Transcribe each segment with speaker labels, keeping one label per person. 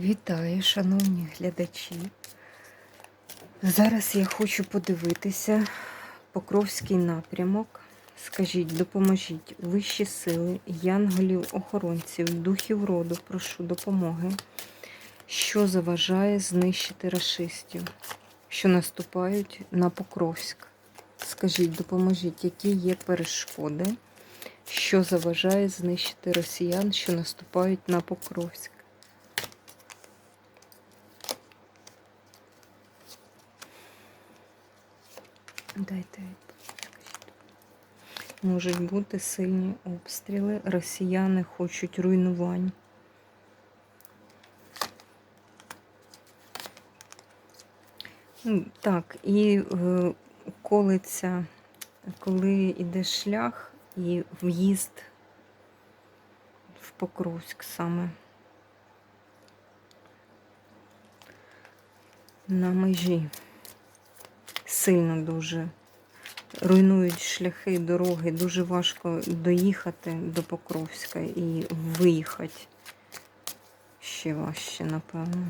Speaker 1: Вітаю, шановні глядачі. Зараз я хочу подивитися Покровський напрямок. Скажіть, допоможіть вищі сили, янголів, охоронців, духів роду, прошу допомоги, що заважає знищити рашистів, що наступають на Покровськ. Скажіть, допоможіть, які є перешкоди, що заважає знищити росіян, що наступають на Покровськ. Дайте. Можуть бути сильні обстріли. Росіяни хочуть руйнувань. Ну, Так, і е, колиться, коли йде шлях і в'їзд в Покровськ саме. На межі сильно дуже руйнують шляхи, дороги, дуже важко доїхати до Покровська і виїхати ще важче, напевно.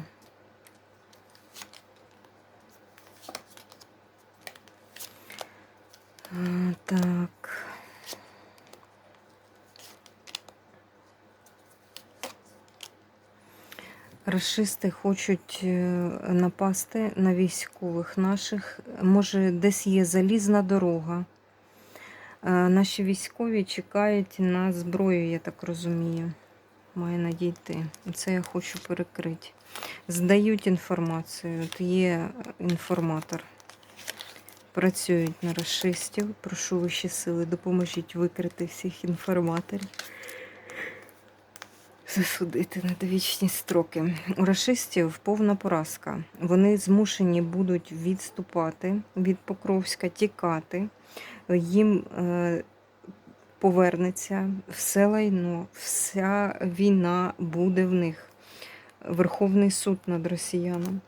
Speaker 1: Так. Рашисти хочуть е, напасти на військових наших. Може, десь є залізна дорога. Е, Наші військові чекають на зброю, я так розумію. Має надійти. Це я хочу перекрити. Здають інформацію. От є інформатор. Працюють на расистів. Прошу вищі сили, допоможіть викрити всіх інформаторів засудити на довічні строки. У рашистів повна поразка. Вони змушені будуть відступати від Покровська, тікати. Їм е, повернеться все лайно, вся війна буде в них. Верховний суд над росіяном.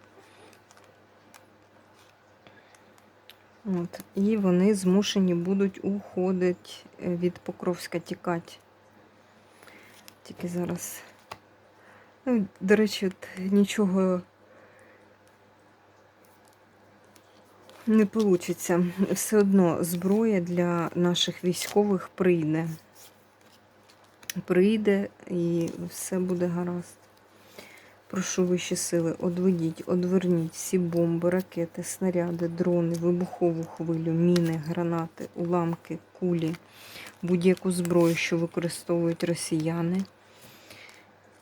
Speaker 1: От. І вони змушені будуть уходити від Покровська тікати. Тільки зараз. Ну, до речі, от нічого не вийде. Все одно зброя для наших військових прийде. Прийде і все буде гаразд. Прошу вищі сили, одведіть, одверніть всі бомби, ракети, снаряди, дрони, вибухову хвилю, міни, гранати, уламки, кулі, будь-яку зброю, що використовують росіяни.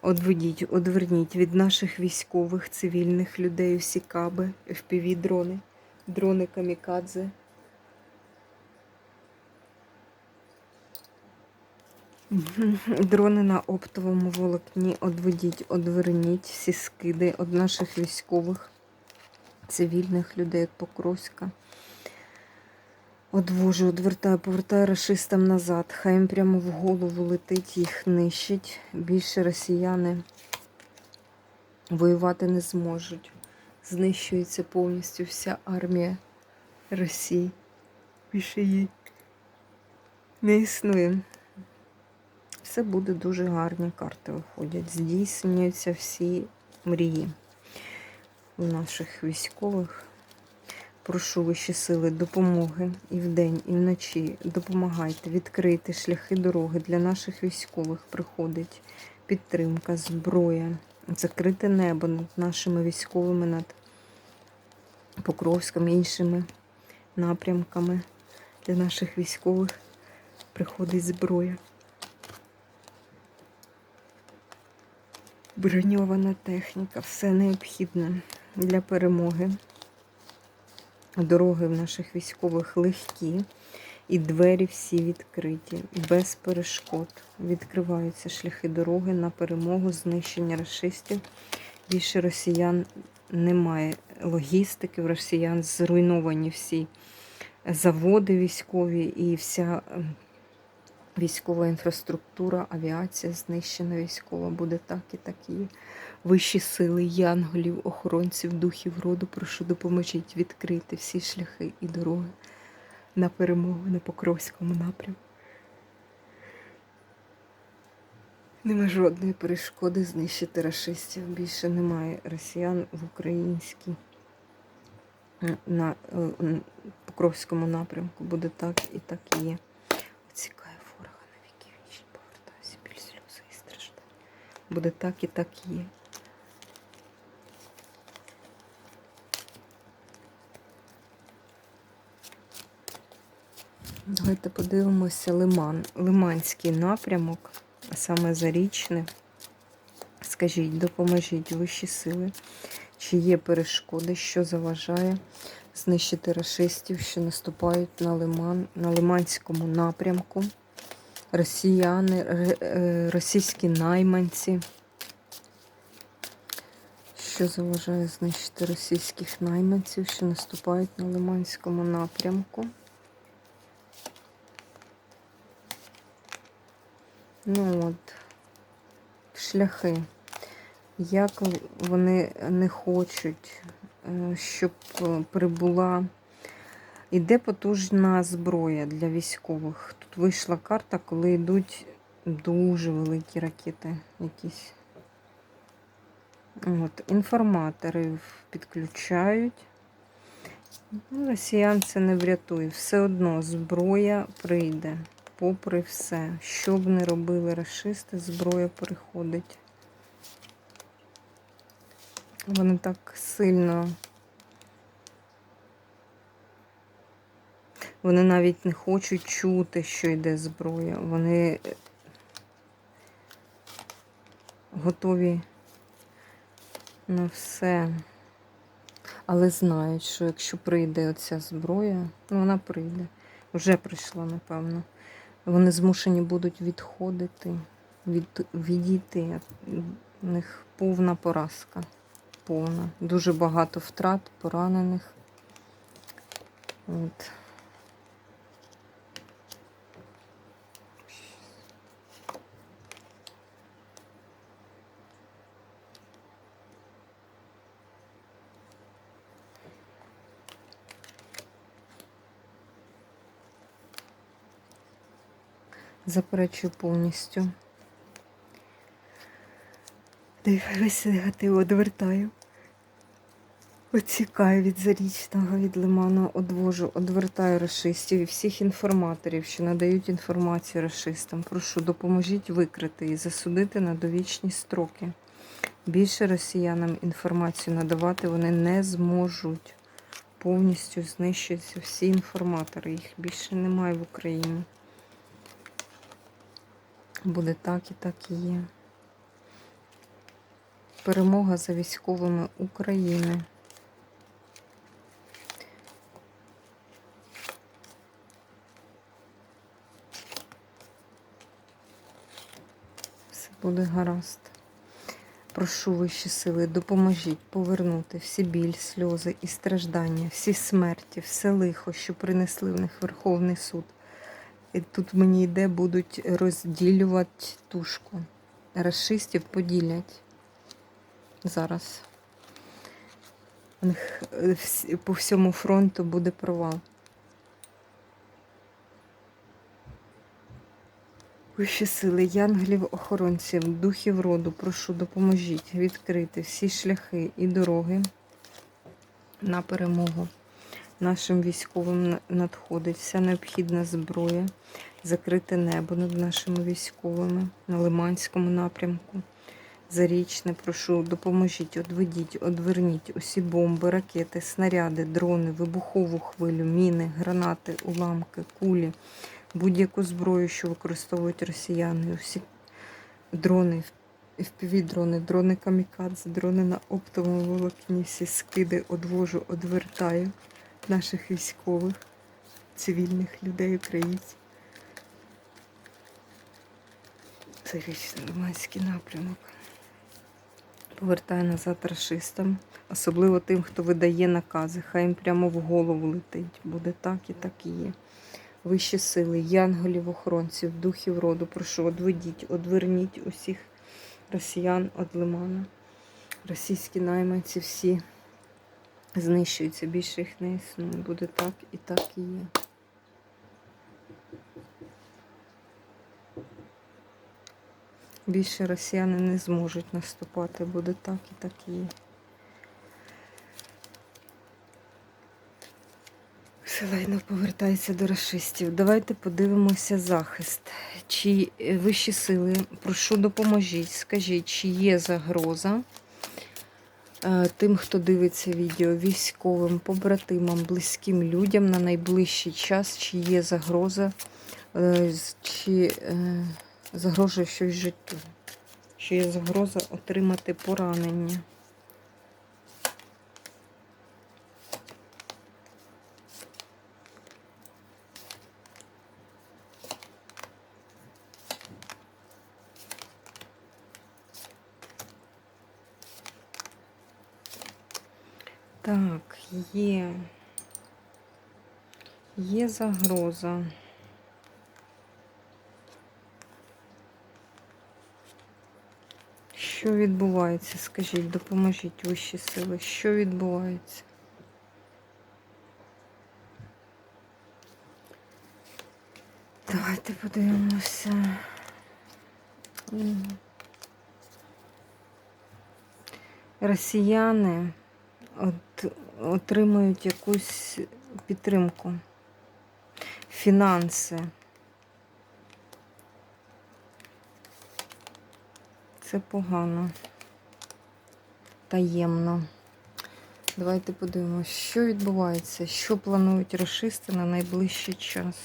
Speaker 1: Одведіть, одверніть від наших військових, цивільних людей всі каби, FPV-дрони, дрони камікадзе. Дрони на оптовому волокні одведіть, одверніть всі скиди від наших військових, цивільних людей від Покровська. Одвожу, одвертаю, повертаю расистам назад. Хай їм прямо в голову летить, їх нищить. Більше росіяни воювати не зможуть. Знищується повністю вся армія Росії. Більше її не існує. Все буде дуже гарні карти виходять. Здійснюються всі мрії у наших військових. Прошу вищі сили допомоги і вдень, і вночі. Допомагайте відкрити шляхи дороги для наших військових. Приходить підтримка, зброя, закрите небо над нашими військовими, над Покровським, іншими напрямками. Для наших військових приходить зброя. Броньована техніка, все необхідне для перемоги. Дороги в наших військових легкі, і двері всі відкриті, без перешкод. Відкриваються шляхи дороги на перемогу, знищення расистів. Більше росіян немає. Логістики в росіян зруйновані всі заводи військові і вся ем, військова інфраструктура, авіація знищена військова буде так і так і є. Вищі сили, янголів, охоронців, духів роду, прошу допоможіть відкрити всі шляхи і дороги на перемогу на Покровському напрямку. Нема жодної перешкоди знищити рашистів. Більше немає росіян в українській на е, Покровському напрямку. Буде так і так і є. Оцікає ворога на віки вічні, повертайся, біль сльози і страждання. Буде так і так є. Давайте подивимося Лиман. Лиманський напрямок, а саме Зарічне. Скажіть, допоможіть вищі сили, чи є перешкоди, що заважає знищити рашистів, що наступають на Лиман, на Лиманському напрямку. Росіяни, е, російські найманці. Що заважає знищити російських найманців, що наступають на Лиманському напрямку? Ну от, шляхи. Як вони не хочуть, е, щоб е, прибула. Іде потужна зброя для військових. Тут вийшла карта, коли йдуть дуже великі ракети якісь. От, інформаторів підключають. Ну, Росіян це не врятує. Все одно зброя прийде. Попри все. Що б не робили расисти, зброя приходить. Вони так сильно. Вони навіть не хочуть чути, що йде зброя. Вони е, готові на все. Але знають, що якщо прийде оця зброя, ну вона прийде. Вже прийшла, напевно. Вони змушені будуть відходити, від, відійти. У них повна поразка. Повна. Дуже багато втрат, поранених. От. Заперечую повністю. Весь негатив одвертаю. Оцікаю від зарічного, від лиману, одвожу, одвертаю расистів і всіх інформаторів, що надають інформацію расистам. Прошу, допоможіть викрити і засудити на довічні строки. Більше росіянам інформацію надавати вони не зможуть. Повністю знищуються всі інформатори. Їх більше немає в Україні. Буде так і так і є. Перемога за військовими України. Все буде гаразд. Прошу вищі сили, допоможіть повернути всі біль, сльози і страждання, всі смерті, все лихо, що принесли в них Верховний суд. І тут мені йде, будуть розділювати тушку. Расистів поділять зараз. Е, по всьому фронту буде провал. Вищі сили, янголів, охоронців, духів роду, прошу, допоможіть відкрити всі шляхи і дороги на перемогу. Нашим військовим надходить. Вся необхідна зброя, закрите небо над нашими військовими на Лиманському напрямку. Зарічне, прошу, допоможіть, одведіть, одверніть усі бомби, ракети, снаряди, дрони, вибухову хвилю, міни, гранати, уламки, кулі, будь-яку зброю, що використовують росіяни, усі дрони, FPV-дрони, дрони камікадзе, дрони на оптовому волокні, всі скиди одвожу, одвертаю наших військових, цивільних людей, українців. Це Лиманський напрямок. Повертаю назад расистам, особливо тим, хто видає накази. Хай їм прямо в голову летить. Буде так і так і є. Вищі сили, янголів, охоронців, духів роду, прошу, одведіть, одверніть усіх росіян від лимана. Російські найманці всі знищуються, більше їх не існує. Буде так і так і є. Більше росіяни не зможуть наступати, буде так і так і є. Селайно повертається до расистів. Давайте подивимося захист. Чи вищі сили, прошу допоможіть, скажіть, чи є загроза тим, хто дивиться відео, військовим, побратимам, близьким людям на найближчий час, чи є загроза, е, чи е, загрожує щось життю, чи є загроза отримати поранення. Так, є. Є загроза. Що відбувається? Скажіть, допоможіть вищі сили. Що відбувається? Давайте подивимося. Росіяни отримують якусь підтримку, фінанси. Це погано. Таємно. Давайте подивимося, що відбувається, що планують расисти на найближчий час.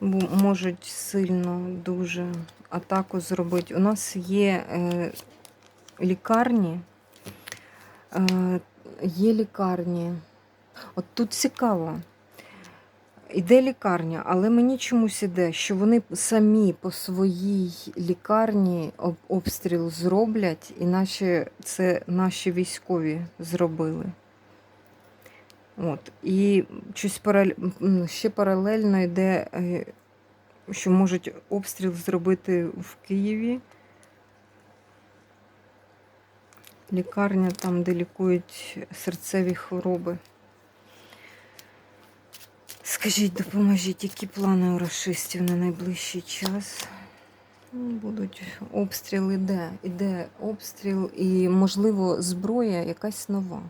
Speaker 1: Можуть сильно дуже атаку зробити. У нас є е, лікарні. Е, є лікарні. От тут цікаво. Іде лікарня, але мені чомусь іде, що вони самі по своїй лікарні обстріл зроблять, іначе це наші військові зробили. От. І щось параль- ще паралельно йде, е, що можуть обстріл зробити в Києві. Лікарня там, де лікують серцеві хвороби. Скажіть, допоможіть, які плани у расистів на найближчий час? Ну, Будуть обстріл іде, іде обстріл і, можливо, зброя якась нова.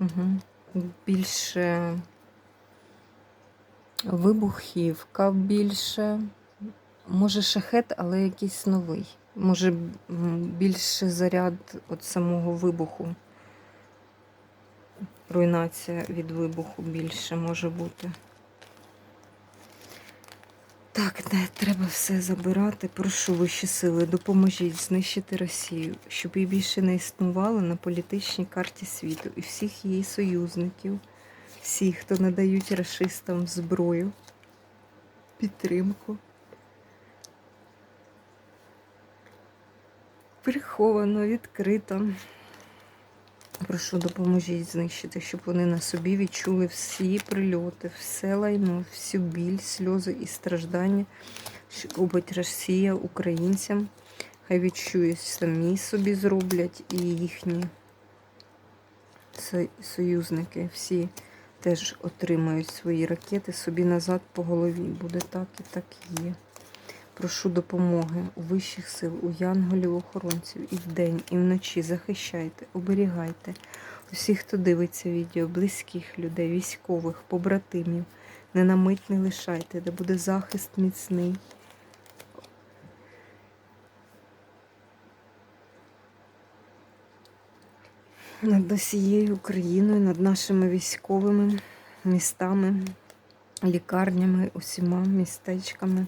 Speaker 1: Угу. Більше вибухівка більше. Може шахет, але якийсь новий. Може більше заряд від самого вибуху. Руйнація від вибуху більше може бути. Так, не треба все забирати. Прошу вищі сили, допоможіть знищити Росію, щоб її більше не існувало на політичній карті світу і всіх її союзників, всіх, хто надають расистам зброю, підтримку. Приховано, відкрито. Прошу, допоможіть знищити, щоб вони на собі відчули всі прильоти, все лайно, всю біль, сльози і страждання, що Росія українцям. Хай відчують самі собі зроблять і їхні союзники всі теж отримають свої ракети собі назад по голові. Буде так і так є. Прошу допомоги у вищих сил, у янголів-охоронців і вдень, і вночі. Захищайте, оберігайте усіх, хто дивиться відео, близьких людей, військових, побратимів. Не на мить не лишайте, де буде захист міцний. Над усією Україною, над нашими військовими містами, лікарнями, усіма містечками.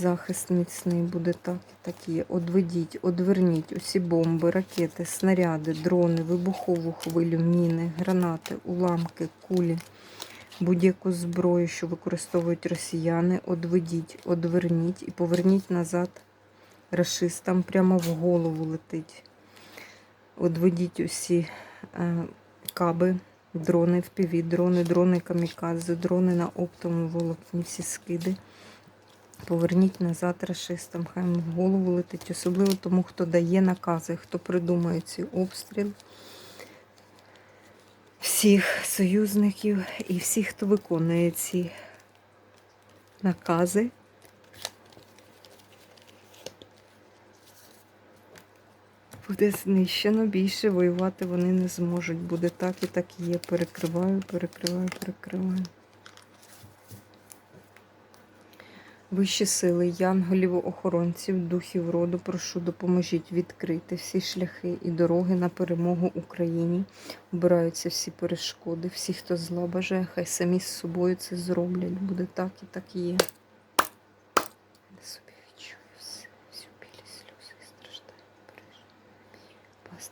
Speaker 1: Захист міцний буде так і так є. Одведіть, одверніть усі бомби, ракети, снаряди, дрони, вибухову хвилю, міни, гранати, уламки, кулі, будь-яку зброю, що використовують росіяни, одведіть, одверніть і поверніть назад рашистам прямо в голову летить. Одведіть усі е, каби, дрони впіві, дрони, дрони камікадзе, дрони на оптовому волокні, всі скиди. Поверніть назад расистам, хай в голову летить, особливо тому, хто дає накази, хто придумає ці обстріл. Всіх союзників і всіх, хто виконує ці накази. Буде знищено, більше воювати вони не зможуть. Буде так і так і є. Перекриваю, перекриваю, перекриваю. Вищі сили, янголів, охоронців, духів роду, прошу, допоможіть відкрити всі шляхи і дороги на перемогу Україні. Обираються всі перешкоди, всі, хто зла бажає, хай самі з собою це зроблять. Буде так і так і є. Я собі відчую всю білі сльози і страждання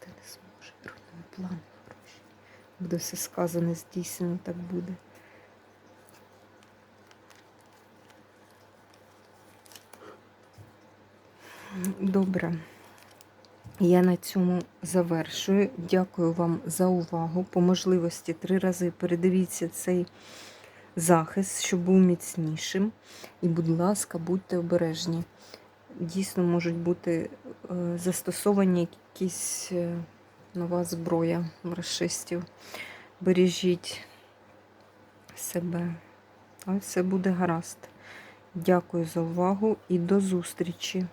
Speaker 1: не зможе, руйнує плани хороші. Буде все сказане, здійснено, так буде. Добре. Я на цьому завершую. Дякую вам за увагу. По можливості три рази передивіться цей захист, щоб був міцнішим. І, будь ласка, будьте обережні. Дійсно можуть бути е, застосовані якісь е, нова зброя расистів. Бережіть себе. А все буде гаразд. Дякую за увагу і до зустрічі!